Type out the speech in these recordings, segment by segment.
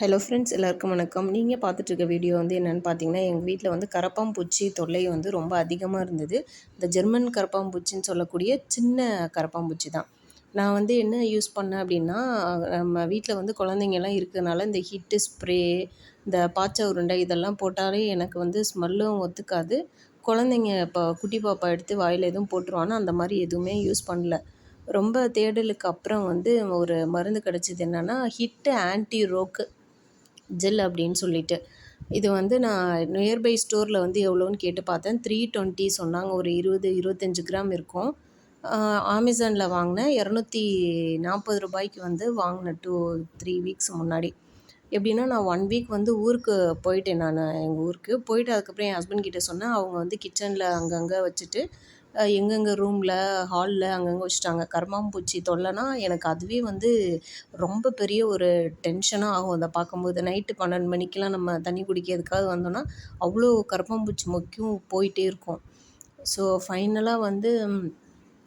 Hello friends எல்லாருக்கும் வணக்கம். நீங்கள் பார்த்துட்ருக்க வீடியோ வந்து என்னென்னு பார்த்தீங்கன்னா எங்கள் வீட்டில் வந்து கரப்பாம்பூச்சி தொல்லை வந்து ரொம்ப அதிகமாக இருந்தது. இந்த ஜெர்மன் கரப்பாம்பூச்சின்னு சொல்லக்கூடிய சின்ன கரப்பாம்பூச்சி தான். நான் வந்து என்ன யூஸ் பண்ணேன் அப்படின்னா நம்ம வீட்டில் வந்து குழந்தைங்கலாம் இருக்கிறதுனால இந்த ஹிட்டு ஸ்ப்ரே இந்த பாச்சை உருண்டை இதெல்லாம் போட்டாலே எனக்கு வந்து ஸ்மெல்லும் ஒத்துக்காது. குழந்தைங்க இப்போ குட்டி பாப்பா எடுத்து வாயில் எதுவும் போட்டுருவானா அந்த மாதிரி எதுவுமே யூஸ் பண்ணல. ரொம்ப தேடலுக்கு அப்புறம் வந்து ஒரு மருந்து கிடச்சிது என்னென்னா ஹிட்டு ஆன்டி ரோக்கு ஜெல் அப்படின்னு சொல்லிட்டு. இது வந்து நான் நியர்பை ஸ்டோரில் வந்து எவ்வளோன்னு கேட்டு பார்த்தேன். த்ரீ டுவெண்ட்டி சொன்னாங்க. ஒரு இருபது இருபத்தஞ்சி கிராம் இருக்கும். அமேசானில் வாங்கினேன் இரநூத்தி நாற்பது ரூபாய்க்கு வந்து வாங்கினேன் டூ த்ரீ வீக்ஸ் முன்னாடி. எப்படின்னா நான் ஒன் வீக் வந்து ஊருக்கு போயிட்டேன் நான் எங்கள் ஊருக்கு. போயிட்டு அதுக்கப்புறம் என் ஹஸ்பண்ட் கிட்டே சொன்னேன். அவங்க வந்து கிச்சனில் அங்கங்கே வச்சுட்டு எங்கெங்கே ரூமில் ஹாலில் அங்கங்கே வச்சுட்டாங்க. கரப்பான்பூச்சி தொல்லைனா எனக்கு அதுவே வந்து ரொம்ப பெரிய ஒரு டென்ஷனாக ஆகும். அதை பார்க்கும்போது நைட்டு பன்னெண்டு மணிக்கெலாம் நம்ம தண்ணி குடிக்கிறதுக்காக வந்தோன்னா அவ்வளோ கரப்பான்பூச்சி மொக்கும் போயிட்டே இருக்கும். ஸோ ஃபைனலாக வந்து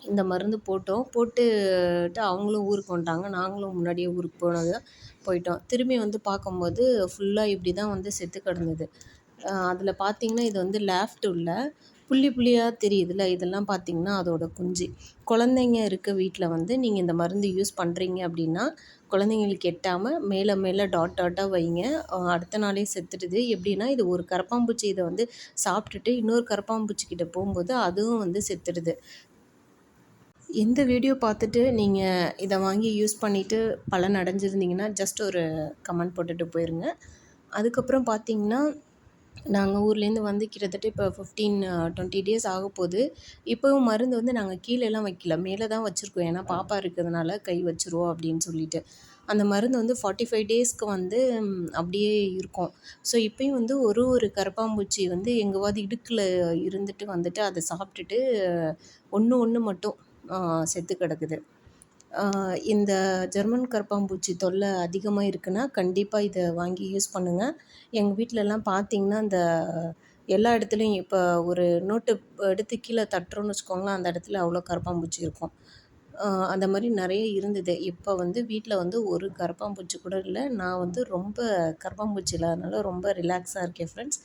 இந்த மருந்து போட்டோம். போட்டுட்டு அவங்களும் ஊருக்கு வந்துட்டாங்க. நாங்களும் முன்னாடியே ஊருக்கு போனது போயிட்டோம். திரும்பி வந்து பார்க்கும்போது ஃபுல்லாக இப்படி தான் வந்து செத்து கிடந்தது. அதில் பார்த்தீங்கன்னா இது வந்து லேஃப்ட் உள்ள. புள்ளி புள்ளியாக தெரியுதுல்ல இதெல்லாம் பார்த்திங்கன்னா அதோட குஞ்சு. குழந்தைங்க இருக்க வீட்டில் வந்து நீங்கள் இந்த மருந்து யூஸ் பண்ணுறீங்க அப்படின்னா குழந்தைங்களுக்கு எட்டாமல் மேலே மேலே டாட் டாட்டாக வைங்க. அடுத்த நாளே செத்துடுது. எப்படின்னா இது ஒரு கரப்பாம்பூச்சி இதை வந்து சாப்பிட்டுட்டு இன்னொரு கரப்பாம்பூச்சிக்கிட்ட போகும்போது அதுவும் வந்து செத்துடுது. இந்த வீடியோ பார்த்துட்டு நீங்கள் இதை வாங்கி யூஸ் பண்ணிவிட்டு பலன் அடைஞ்சிருந்தீங்கன்னா ஜஸ்ட் ஒரு கமெண்ட் போட்டுட்டு போயிருங்க. அதுக்கப்புறம் பார்த்தீங்கன்னா நாங்கள் ஊர்லேருந்து வந்து கிட்டத்தட்ட இப்போ ஃபிஃப்டீன் டுவெண்ட்டி டேஸ் ஆக போகுது இப்போவும் மருந்து வந்து நாங்கள் கீழேலாம் வைக்கல. மேலே தான் வச்சுருக்கோம். ஏன்னா பாப்பா இருக்கிறதுனால கை வச்சுருவோம் அப்படின்னு சொல்லிட்டு. அந்த மருந்து வந்து ஃபார்ட்டி ஃபைவ் டேஸ்க்கு வந்து அப்படியே இருக்கும். ஸோ இப்போயும் வந்து ஒரு ஒரு கரப்பாம்பூச்சி வந்து எங்கேவாது இடுக்கில் இருந்துட்டு வந்துட்டு அதை சாப்பிட்டுட்டு ஒன்று ஒன்று மட்டும் செத்து கிடக்குது. இந்த ஜெர்மன் கரப்பான்பூச்சி தொல்லை அதிகமாக இருக்குன்னா கண்டிப்பாக இதை வாங்கி யூஸ் பண்ணுங்கள் எங்கள் வீட்டிலலாம் பார்த்தீங்கன்னா இந்த எல்லா இடத்துலையும் இப்போ ஒரு நோட்டு எடுத்து கீழே தட்டுறோன்னு வச்சுக்கோங்களேன் அந்த இடத்துல அவ்வளோ கரப்பான்பூச்சி இருக்கும். அந்த மாதிரி நிறைய இருந்தது. இப்போ வந்து வீட்டில் வந்து ஒரு கரப்பான்பூச்சி கூட இல்லை. நான் வந்து ரொம்ப கரப்பான்பூச்சி இல்லாதனால ரொம்ப ரிலாக்ஸாக இருக்கேன் ஃப்ரெண்ட்ஸ்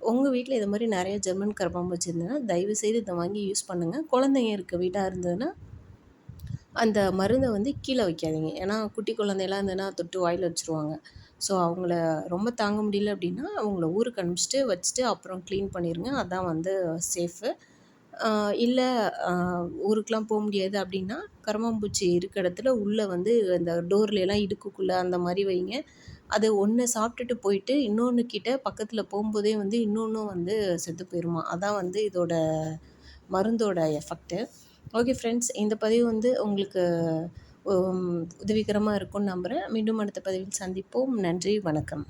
உங்கள் வீட்டில் இது மாதிரி நிறைய ஜெர்மன் கரப்பான்பூச்சி இருந்ததுன்னா தயவுசெய்து இதை வாங்கி யூஸ் பண்ணுங்கள் குழந்தைங்க இருக்க வீடாக இருந்ததுன்னா அந்த மருந்தை வந்து கீழே வைக்காதீங்க. ஏன்னா குட்டி குழந்தைலாம் இருந்ததுன்னா தொட்டு வாயில் வச்சுருவாங்க. ஸோ அவங்கள ரொம்ப தாங்க முடியல அப்படின்னா அவங்கள ஊருக்கு அனுப்பிச்சிட்டு வச்சுட்டு அப்புறம் க்ளீன் பண்ணிடுங்க அதான் வந்து சேஃபு இல்லை ஊருக்கெலாம் போக முடியாது அப்படின்னா கரமாம்பூச்சி இருக்க இடத்துல உள்ளே வந்து இந்த டோர்லலாம் இடுக்குக்குள்ளே அந்த மாதிரி வைங்க. அது ஒன்று சாப்பிட்டுட்டு போயிட்டு இன்னொன்று கிட்ட பக்கத்தில் போகும்போதே வந்து இன்னொன்றும் வந்து செத்து போயிடுமா அதான் வந்து இதோட மருந்தோட எஃபெக்ட்டு ஓகே ஃப்ரெண்ட்ஸ் இந்த பதிவு வந்து உங்களுக்கு உதவிகரமாக இருக்கும்னு நம்புகிறேன் மீண்டும் அடுத்த பதிவில் சந்திப்போம். நன்றி வணக்கம்.